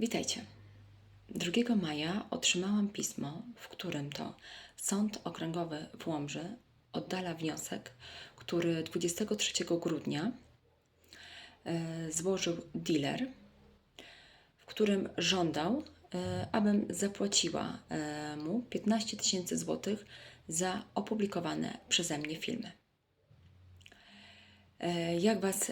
Witajcie. 2 maja otrzymałam pismo, w którym to Sąd Okręgowy w Łomży oddala wniosek, który 23 grudnia e, złożył dealer, w którym żądał, e, abym zapłaciła e, mu 15 tysięcy złotych za opublikowane przeze mnie filmy. Jak Was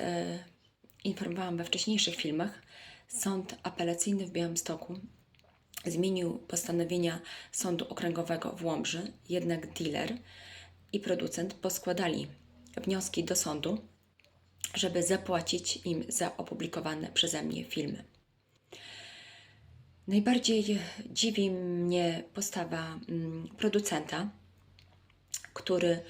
informowałam we wcześniejszych filmach, Sąd Apelacyjny w Białymstoku zmienił postanowienia Sądu Okręgowego w Łomży, jednak dealer i producent poskładali wnioski do sądu, żeby zapłacić im za opublikowane przeze mnie filmy. Najbardziej dziwi mnie postawa mm, producenta, który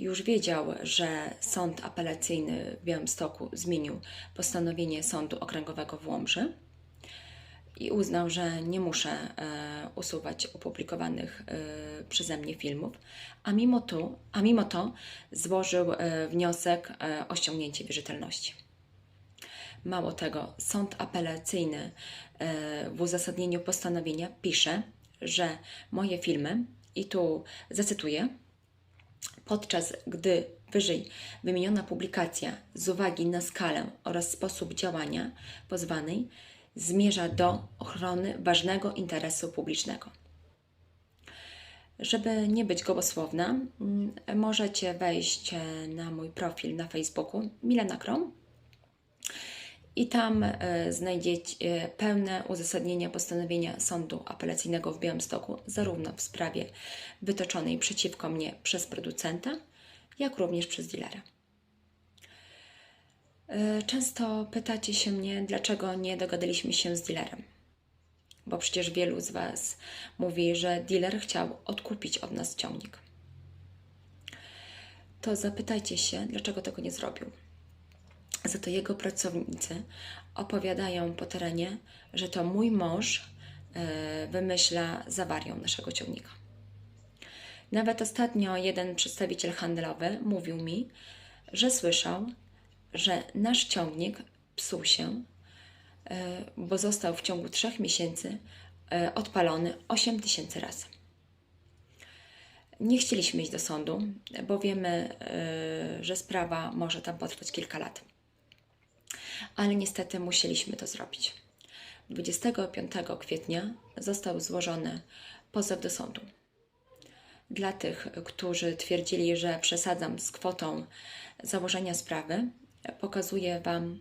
już wiedział, że sąd apelacyjny w Białymstoku zmienił postanowienie Sądu Okręgowego w Łomży i uznał, że nie muszę e, usuwać opublikowanych e, przeze mnie filmów, a mimo to, a mimo to złożył e, wniosek e, o ściągnięcie wierzytelności. Mało tego, sąd apelacyjny e, w uzasadnieniu postanowienia pisze, że moje filmy, i tu zacytuję, podczas gdy wyżej wymieniona publikacja z uwagi na skalę oraz sposób działania pozwanej zmierza do ochrony ważnego interesu publicznego. Żeby nie być gołosłowna, mm, możecie wejść e, na mój profil na Facebooku Milena Krom i tam e, znajdziecie e, pełne uzasadnienie postanowienia Sądu Apelacyjnego w Białymstoku, zarówno w sprawie wytoczonej przeciwko mnie przez producenta, jak również przez dealera. E, Często pytacie się mnie, dlaczego nie dogadaliśmy się z dealerem. Bo przecież wielu z Was mówi, że dealer chciał odkupić od nas ciągnik. To zapytajcie się, dlaczego tego nie zrobił. Za to jego pracownicy opowiadają po terenie, że to mój mąż e, wymyśla zawarią naszego ciągnika. Nawet ostatnio jeden przedstawiciel handlowy mówił mi, że słyszał, że nasz ciągnik psuł się, e, bo został w ciągu trzech miesięcy e, odpalony 8 tysięcy razy. Nie chcieliśmy iść do sądu, bo wiemy, że sprawa może tam potrwać kilka lat. Ale niestety musieliśmy to zrobić. 25 kwietnia został złożony pozew do sądu. Dla tych, którzy twierdzili, że przesadzam z kwotą założenia sprawy, pokazuję Wam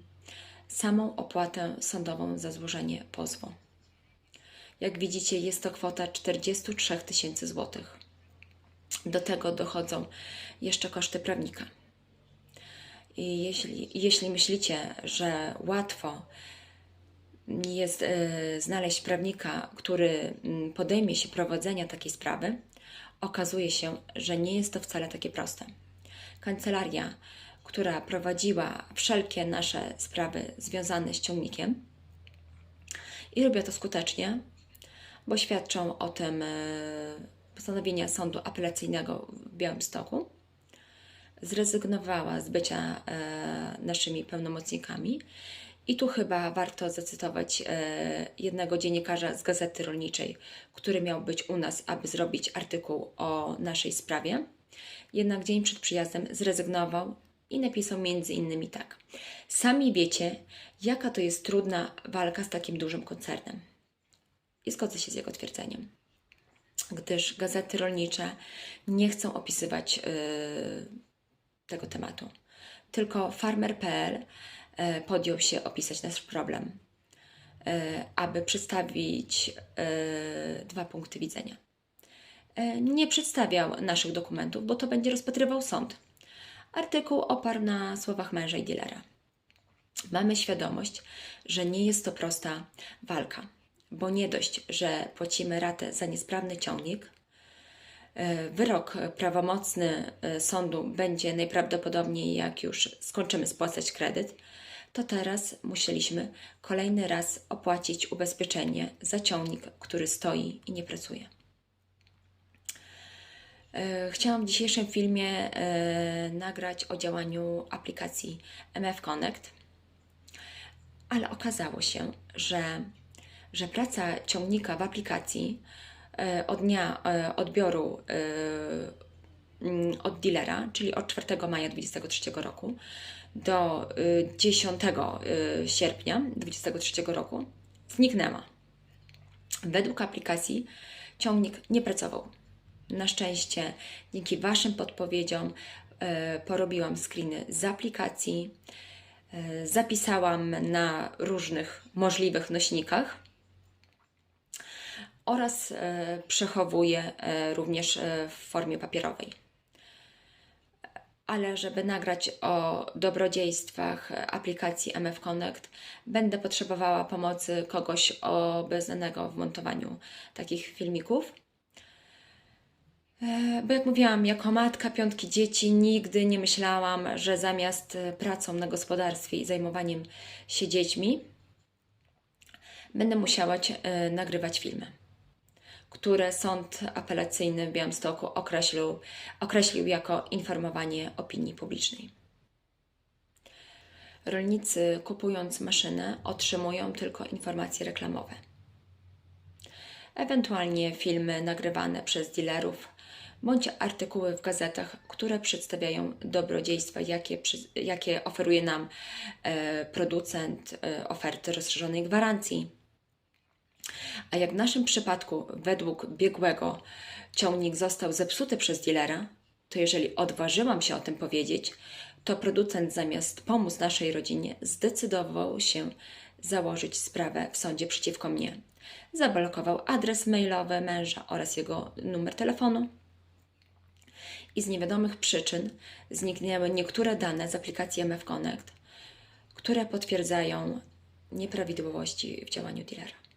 samą opłatę sądową za złożenie pozwu. Jak widzicie, jest to kwota 43 tysięcy złotych. Do tego dochodzą jeszcze koszty prawnika. I jeśli, jeśli myślicie, że łatwo jest e, znaleźć prawnika, który mm, podejmie się prowadzenia takiej sprawy, okazuje się, że nie jest to wcale takie proste. Kancelaria, która prowadziła wszelkie nasze sprawy związane z ciągnikiem i robiła to skutecznie, bo świadczą o tym e, postanowienia Sądu Apelacyjnego w Białymstoku, zrezygnowała z bycia e, naszymi pełnomocnikami. I tu chyba warto zacytować e, jednego dziennikarza z Gazety Rolniczej, który miał być u nas, aby zrobić artykuł o naszej sprawie. Jednak dzień przed przyjazdem zrezygnował i napisał między innymi tak. Sami wiecie, jaka to jest trudna walka z takim dużym koncernem. I zgodzę się z jego twierdzeniem gdyż gazety rolnicze nie chcą opisywać y, tego tematu. Tylko farmer.pl y, podjął się opisać nasz problem, y, aby przedstawić y, dwa punkty widzenia. Nie przedstawiał naszych dokumentów, bo to będzie rozpatrywał sąd. Artykuł oparł na słowach męża i dealera. Mamy świadomość, że nie jest to prosta walka, bo nie dość, że płacimy ratę za niesprawny ciągnik, e, wyrok prawomocny e, sądu będzie najprawdopodobniej, jak już skończymy spłacać kredyt, to teraz musieliśmy kolejny raz opłacić ubezpieczenie za ciągnik, który stoi i nie pracuje. E, Chciałam w dzisiejszym filmie e, nagrać o działaniu aplikacji MF Connect, ale okazało się, że że praca ciągnika w aplikacji e, od dnia e, odbioru e, od dealera, czyli od 4 maja 2023 roku do y, 10 y, sierpnia 2023 roku zniknęła. Według aplikacji ciągnik nie pracował. Na szczęście dzięki Waszym podpowiedziom e, porobiłam screeny z aplikacji, e, zapisałam na różnych możliwych nośnikach oraz e, przechowuję e, również e, w formie papierowej. Ale żeby nagrać o dobrodziejstwach aplikacji MF Connect, będę potrzebowała pomocy kogoś obeznanego w montowaniu takich filmików. Bo jak mówiłam, jako matka piątki dzieci nigdy nie myślałam, że zamiast pracą na gospodarstwie i zajmowaniem się dziećmi, będę musiała nagrywać filmy, które sąd apelacyjny w Białymstoku określił, określił jako informowanie opinii publicznej. Rolnicy kupując maszynę otrzymują tylko informacje reklamowe ewentualnie filmy nagrywane przez dealerów bądź artykuły w gazetach, które przedstawiają dobrodziejstwa, jakie, jakie oferuje nam e, producent, e, oferty rozszerzonej gwarancji. A jak w naszym przypadku, według biegłego, ciągnik został zepsuty przez dealera, to jeżeli odważyłam się o tym powiedzieć, to producent zamiast pomóc naszej rodzinie zdecydował się założyć sprawę w sądzie przeciwko mnie. Zablokował adres mailowy męża oraz jego numer telefonu. I z niewiadomych przyczyn zniknęły niektóre dane z aplikacji MF Connect, które potwierdzają nieprawidłowości w działaniu dealera.